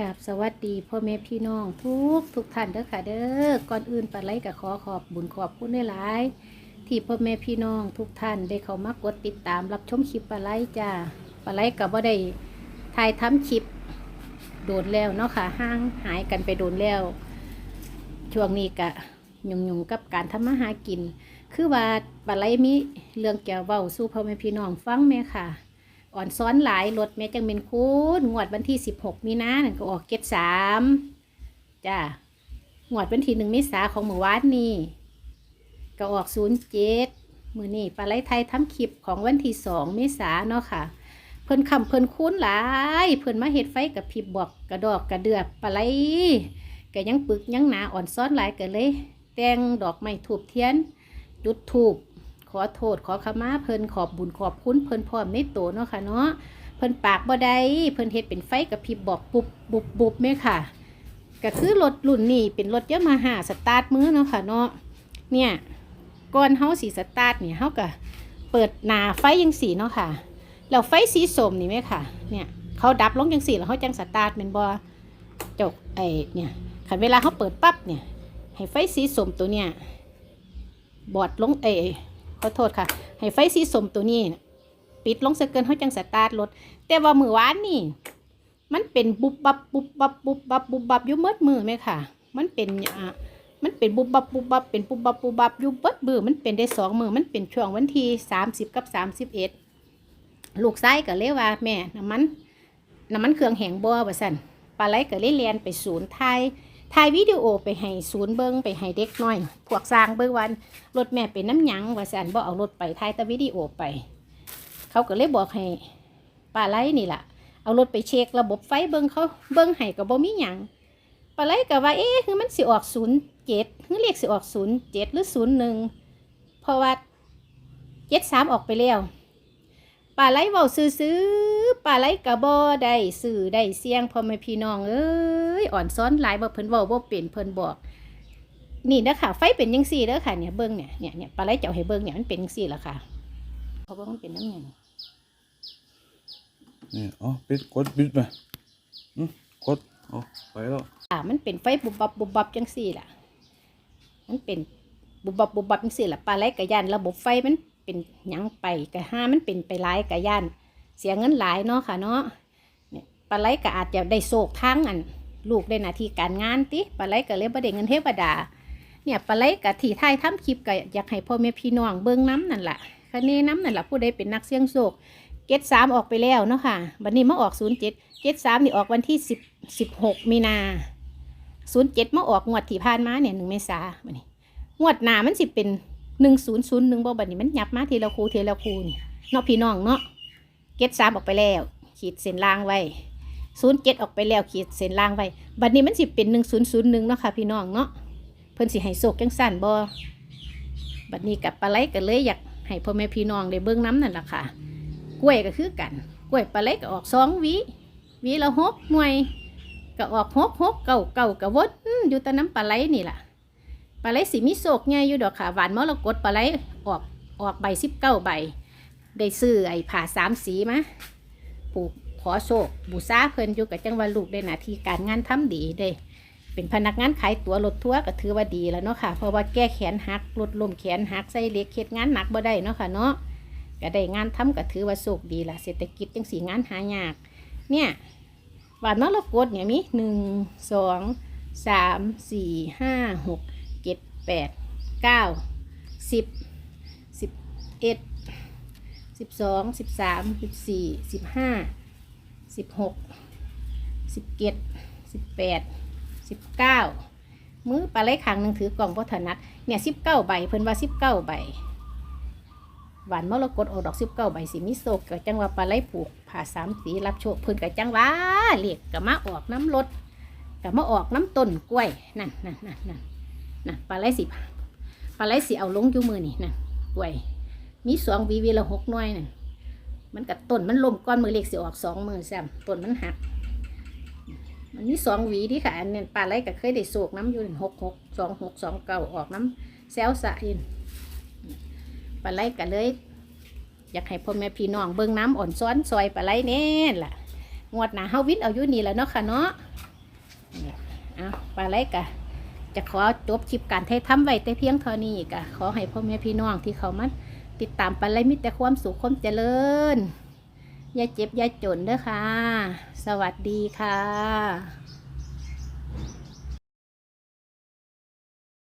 กับสวัสดีพ่อแม่พี่น้องทุกทุกท่านเด้อค่ะเด้อก่อนอื่นปาไลกับขอขอบบุญขอบคุณหลาย ที่พ่อแม่พี่น้องทุกท่านได้เข้ามากดติดตามรับชมคลิปปาไลจ้าปาไลกับว่าได้ถ่ายทำคลิป โดนแล้วเนาะค่ะห่างหายกันไปโดนแล้ว ช่วงนี้กะยุ่งๆกับการทำมาหากิน คือว่าปาไลมีเรื่องเกี่ยวเว้าสู้พ่อแม่พี่น้องฟังแม่ค่ะ อ่อนซ้อนหลายรถแม่จังเป็นคูณงวดวันที่16มีนานั่นก็ออกเก็ดสามจ้างวดวันที่หนึ่งเมษาของเมื่อวานนี้ก็ออกศูนย์เจ็ดมือนี้ปลาไหลไทยทำคลิปของวันที่สองเมษาเนาะค่ะ เพิ่นคำเพิ่นคุ้นหลาย เพิ่นมาเฮ็ดไฟกับพริบบอกกระดอกกระเดือบปลาไหลก็ยังปึกยังหนาอ่อนซ้อนหลายกันเลย แต่งดอกไม้ถูบเทียนจุดถูบ อโทษขอขมาเพิ่นขอบบุญขอบคุณเพิ่นพร้อมในโตเนาะค่ะเนาะเพิ่นปากบ่ได้เพิ่นเฮ็ดเป็นไฟกับพริบบอกปุบบุบบุบแม่ค่ะ ก็คือรถรุ่นนี้เป็นรถยามาฮ่าสตาร์ทมือเนาะค่ะเนาะเนี่ยก่อนเฮาสิสตาร์ทเนี่ยเฮาก็เปิดหน้าไฟจังสีเนาะค่ะแล้วไฟสีส้มนี่แม่ค่ะเนี่ยเขาดับลงจังสีแล้วเฮาจังสตาร์ทแม่นบ่จกไอเนี่ยคันเวลาเฮาเปิดปั๊บเนี่ยให้ไฟสีส้มตัวเนี่ยบอดลงเอ ขอโทษค่ะ ให้ไฟสีสมตัวนี้ ปิดลงเสเกินเขาจังสตาร์ทรถ แต่ว่ามือวานนี่ มันเป็นบุบบับบุบบับบุบบับบุบบับยู่เมืดมือไหมค่ะ มันเป็นอะมันเป็นบุบบับบุบบับเป็นบุบบับบุบบับยู่เบิดมือมันเป็นได้สองมือมันเป็นช่วงวันที่สามสิบกับสามสิบเอ็ดลูกไส้ก็เลยว่าแม่น้ำมันน้ำมันเครื่องแห้งบัวว่สั่นปลาไหลก็เลยเรียนไปศูนย์ไทย ถ่ายวิดีโอไปให้ศูนย์เบิงไปให้เด็กน้อย พวกสร้างเบิงวันรถแม่เป็นน้ำหยังว่าสันบ่เอารถไปถ่ายแต่วิดีโอไป เขาก็เลยบอกให้ป้าไลนี่แหละเอารถไปเช็คระบบไฟเบิ่งเขาเบิ่งให้ก็บ่มีหยังป้าไลก็ว่าเอ๊ะคือมันสิออกศูนย์เจ็ดคือเลขสิออกศูนย์เจ็ดหรือศูนย์หนึ่งเพราะว่าเจ็ดสามออกไปแล้วป้าไลเว้าซื้อๆป้าไลก็บ่ได้ซื้อได้เสียงพ่อแม่พี่น้องเอ้ย อ่อนซ้อนหลายบ่เพิ่นเว้าบ่เป็นเพิ่นบอก นี่นะค่ะ ไฟเป็นยังสี่เด้อค่ะเนี่ยเบิ้งเนี่ยเนี่ยเนี่ยปลาไหลเจ้าให้เบิ้งเนี่ยมันเป็นยังสี่ละค่ะเพราะว่ามันเป็นน้ำเงินนี่อ๋อปิดกดปิดไปอืมกดอ๋อไปแล้วอ่ามันเป็นไฟบุบบับบุบบับจังสี่ล่ะ มันเป็นบุบบับบุบบับจังสี่ล่ะปลาไหลกะยานระบบไฟมันเป็นหยังไปกะห้ามันเป็นไปหลายกะยานเสียเงินหลายเนาะค่ะเนาะเนี่ยปลาไหลกะอาจจะได้โศกทั้งอัน ลูกได้หน้าที่การงานติปลาไหลกะเลยบ่ได้เงินเทวดา เนี่ยปลาไหลกะที่ท้ายทำคลิปกะอยากให้พ่อแม่พี่น้องเบิ่งน้ำนั่นล่ะคะแนนน้ำนั่นล่ะผู้ใดเป็นนักเสี่ยงโชคเกตสามออกไปแล้วเนาะค่ะบัดนี้มาออกศูนย์เจ็ดเกตสามนี่ออกวันที่สิบสิบหกมีนาศูนย์เจ็ดมาออกงวดที่ผ่านมาเนี่ยหนึ่งเมษาบัดนี้งวดหน้ามันสิเป็นหนึ่งศูนย์ศูนย์หนึ่งบ่บัดนี้มันยับมาทีละคูทีละคูนี่เนาะพี่น้องเนาะเกตสามออกไปแล้ว ขีดเส้นล่างไว้ ศูนย์เจ็ดออกไปแล้วขีดเส้นล่างไว้ บัดนี้มันสิเป็นหนึ่งศูนย์ศูนย์หนึ่งเนาะค่ะพี่น้องเนาะ เพิ่นสิให้โศกจังสั่นบ่บัดนี้กับปลาไหลก็เลยอยากให้พ่อแม่พี่น้องได้เบิ่งน้ำนั่นล่ะค่ะ กล้วยก็คือกัน กล้วยปลาไหลก็ออกสองวีหวีละหกหน่วยก็ออกหกหกเก่าเก่าก็วนอยู่แต่น้ำปลาไหลนี่ล่ะปลาไหลสิมีโศกใหญ่อยู่ดอกค่ะหวานมรกตปลาไหลออกออกใบสิบเก้าใบ ได้ซื้อไอ้ผ่าสามสีมาปลูก ขอโชคบูซาเพิ่นอยู่กับจังหวัดลูกได้หน้าที่การงานทำดีเด้ เป็นพนักงานขายตั๋วรถทัวร์ก็ถือว่าดีแล้วเนาะค่ะ เพราะว่าแก้แขนหักรถลมแขนหักใส่เหล็กเฮ็ดงานหนักบ่ได้เนาะค่ะเนาะก็ได้งานทำก็ถือว่าโชคดีละเศรษฐกิจจังสีงานหายาก เนี่ยบาทมรกตเนี่ยมีหนึ่งสองสามสี่ห้าหกเจ็ดแปดเก้าสิบสิบเอ็ดสิบสองสิบสามสิบสี่สิบห้า สิบหกสิบเจ็ดสิบแปดสิบเก้ามือปลาไหลขางหนึ่งถือกล่องวัฒนัดเนี่ยสิบเก้าใบเพิ่นว่าสิบเก้าใบหวานมรกตออกดอกสิบเก้าใบสิมิโซกกับจังว่าปลาไหลผูกผ่าสามสีรับโชคเพิ่นกับจังว่าเรียกกับมาออกน้ำรถกับมาออกน้ำต้นกล้วยนั่นนั่นนั่นนั่นนั่นปลาไหลสิบปลาไหลสิเอาลงอยู่มือนี่นั่นกล้วยมีสองวีวีละหกหน่วยนั่น มันกับต้นมันล่มก้อนมือเล็กสิออกสองมือแซมต้นมันหัก มันมีสองหวีที่ค่ะอันนี้ปลาไหลก็เคยได้สูกน้ำอยู่หกหกสองหกสองเก้าออกน้ำแซวสะอินปลาไหลก็เลย อยากให้พ่อแม่พี่น้องเบิ่งน้ำอ่อนซ้อนซอยปลาไหลแน่ล่ะ งวดหนาเฮาวินเอาอยู่นี่แหล้วเนาะค่ะเนาะเอาปลาไหลกะจะขอจบคลิปการไทยทำไว้แต่เพียงเท่านี้กะขอให้พ่อแม่พี่น้องที่เขามา ติดตามไปเลยมีแต่ความสุขความเจริญ อย่าเจ็บ อย่าจนเด้อค่ะ สวัสดีค่ะ